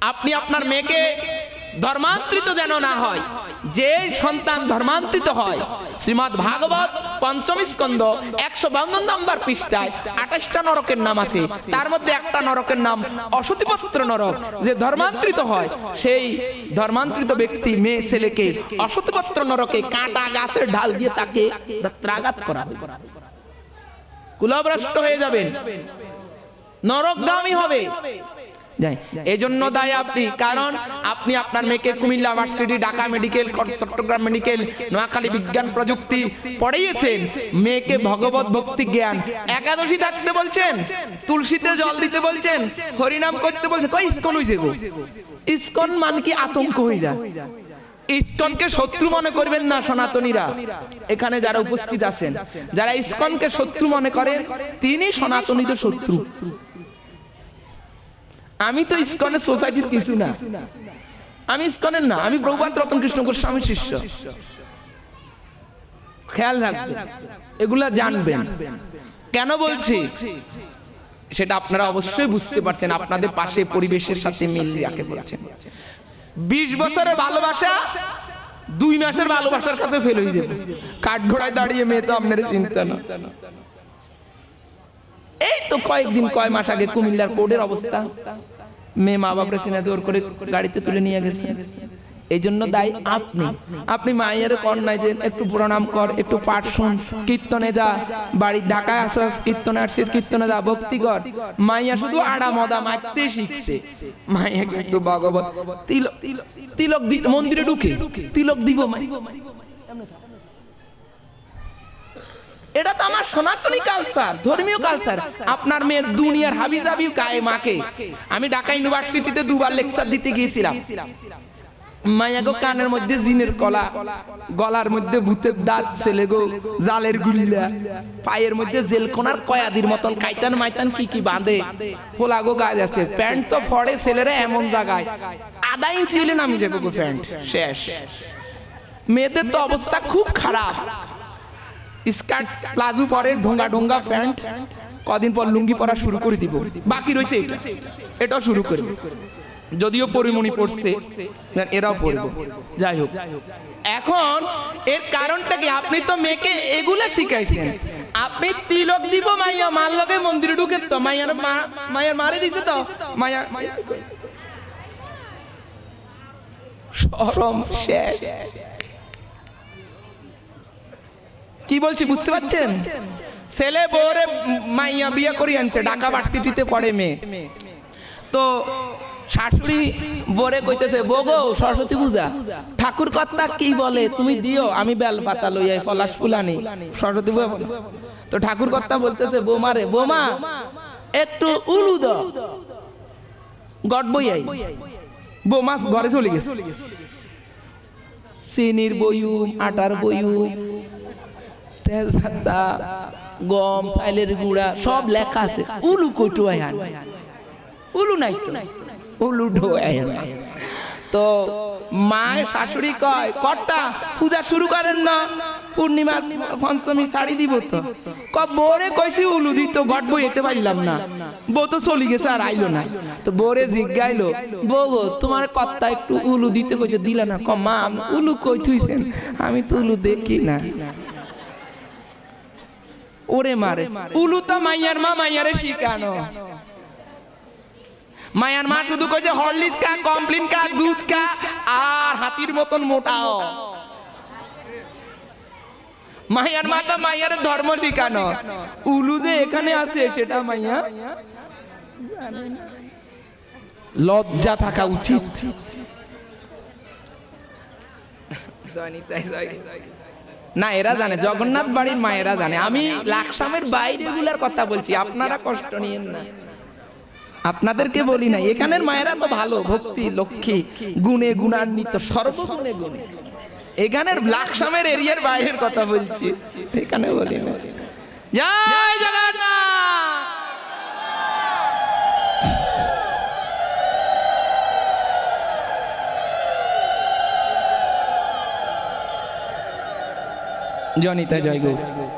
আপনি আপনার মেয়েকে ধর্মান্তরিত যেন না হয় যে সন্তান ধর্মান্তরিত হয়, শ্রীমৎ ভাগবত পঞ্চম স্কন্ধ একশো বাউন্ন নম্বর পৃষ্ঠায় আঠাশটা নরকের নাম আছে। তার মধ্যে একটা নরকের নাম অসতিপত্র নরক, যে ধর্মান্তরিত হয়, সেই ধর্মান্তরিত ব্যক্তি, মেয়ে, ছেলেকে অসতিপত্র নরকে কাঁটা গাছের ঢাল দিয়ে তাকে ত্রাঘাত করা কুলভ্রষ্ট হয়ে যাবেন। নরকগামী হবে। যাই। এই জন্য দায় আপনি। কারণ আপনি আপনার মেয়েকে Comilla university Dhaka medical, Chittagong medical, Noakhali বিজ্ঞান প্রযুক্তি পড়িয়েছেন। মেয়েকে ভগবত ভক্তি জ্ঞান। একাদশী থাকতে বলছেন, তুলসীতে জল দিতে বলছেন, হরিনাম করতে বলছেন। কই ইস্কন হইছে গো? ইস্কন মান কি আতঙ্ক হয়ে যায়। ইস্কনকে শত্রু মনে করবেন না সনাতনীরা। এখানে যারা উপস্থিত আছেন, যারা ইস্কনকে শত্রু মনে করেন তিনি সনাতনীদের শত্রু। আমি তো ইস্কনের সোসাইটির কিছু না। আমি ইস্কনের না আমি প্রভুপাত রতন কৃষ্ণ গোস্বামী শিষ্য। খেয়াল রাখবেন এগুলা জানবেন। কেন বলছি? সেটা আপনারা অবশ্যই বুঝতে পারছেন আপনাদের পাশে পরিবেশের সাথে মিল রাখে বলছেন। বিশ বছরের ভালোবাসা দুই মাসের ভালোবাসার কাছে ফেল হয়ে যাবে। কাঠঘোড়ায় দাঁড়িয়ে মেয়ে তো আপনার চিন্তা না। এই তো কয়েকদিন কয় মাস আগে কুমিল্লার কোর্টের অবস্থা। মেয়ে মা বাপরে চিনা জোর করে গাড়িতে তুলে নিয়ে গেছে। এই জন্য দায়ী আপনি। আপনি। মায়ের কর নাই যে একটু প্রণাম কর একটু পাঠ শুন কীর্তনে যা বাড়ি ঢাকায় আসো কীর্তনে আসছিস কীর্তনে যা ভক্তি কর। মাইয়া শুধু আড়া মদা মারতে শিখছে। মাইয়া কিন্তু ভগবত তিলক তিলক মন্দিরে ঢুকে। তিলক দিব মাই এটা তো আমার সনাতনী কালচার ধর্মীয় কালচার আপনার মেয়ে দুনিয়ার হাবি জাবি গায়ে মাকে আমি ঢাকা ইউনিভার্সিটিতে দুবার লেকচার দিতে গিয়েছিলাম। মায়াগো কানের মধ্যে জিনের কলা, গলার মধ্যে ভূতের দাঁত, ছেলে গো, জালের গুল্লা, পায়ের মধ্যে জেলকোনার কয়াদির মতন কাইতান মাইতান কি কি বাঁধে। ফোলাগো গাছ আছে। প্যান্ট তো ফড়ে ছেলেরা এমন জায়গায় আধা ইঞ্চি হলে নামি যাবে গো প্যান্ট। শেষ। মেয়েদের তো অবস্থা খুব খারাপ। স্কার্ট, প্লাজো পরে ঢোঙ্গা ঢোঙ্গা প্যান্ট, কদিন পর লুঙ্গি পরা শুরু করে দিব। বাকি রয়েছে এটা। এটাও শুরু করব। যদিও পরিমণি পড়ছে এরাও পড়ব যাই হোক। এখন এর কারণটা কি? আপনি তো মেয়েকে এগুলা শিখাইছেন। আপনি তিলক দিব মাইয়া, মার লগে মন্দিরে ঢুকে তো মাইয়ার মা, মাইয়ার মারে দিছে তো। মাইয়া শরম শেষ। কি বলছি, বুঝতে পারছেন? ছেলে বউরে মাইয়া বিয়া করি আনছে, ঢাকা ভার্সিটিতে পড়ে মেয়ে। তো শাশুড়ি বরে কইতেছে বগো সরস্বতী পূজা। ঠাকুর কর্তা কি বলে, তুমি দিও, আমি বেল পাতা লইয়াই পলাশ ফুলানি সরস্বতী পূজা তো ঠাকুর কর্তা বলতেছে, বোমা রে, বোমা, একটু উলু দাও। গট বইয়াই বোমা ঘরে চলে গেছে। চিনির বইউ আটার বয়ুম তেজপাতা গম চাইলের গুঁড়া, সব লেখা আছে। উলু কটু আয়ান উলু নাই উলু ঢো আয়ান তো মায়ের শাশুড়ি কয়, কর্তা, পূজা শুরু করেন না। পূর্ণিমা, পঞ্চমী শাড়ি দিব তো। ক বোরে কইছি উলু দিত গট বই যেতে পারলাম না। বউ তো চলে গেছে আর আইলো না। তো বোরে জিজ্ঞাইলো, বউ তোমার কর্তা একটু উলু দিতে কইছে, দিলা না। ক মা, উলু কই থুইছেন? আমি তো উলু দেখি না। ওরে মারে উলু তো মাইয়ার মা মাইয়ারে শিখানো। মায়ার মা শুধু কইছে হরলিক্স কা কমপ্লিন কা দুধ কা আর হাতির মতন মোটাও। মায়ার তো মাইয়ার ধর্ম শিখানো। উলু যে এখানে আছে সেটা মাইয়া? লজ্জা থাকা উচিত। না, এরা জানে, জগন্নাথ বাড়ির মায়েরা জানে। আমি লাকসামের বাইরেরগুলার কথা বলছি, আপনারা কষ্ট নিয়েন না। আপনাদেরকে বলি না, এখানের মায়েরা তো ভালো, ভক্তি, লক্ষ্মী, গুণে গুণান্বিত, সর্বগুণে গুণে। এখানের লাকসামের এরিয়ার বাইরের কথা বলছি, এখানে বলি না। জয় জগন্নাথ! জনিতা জয় গৌ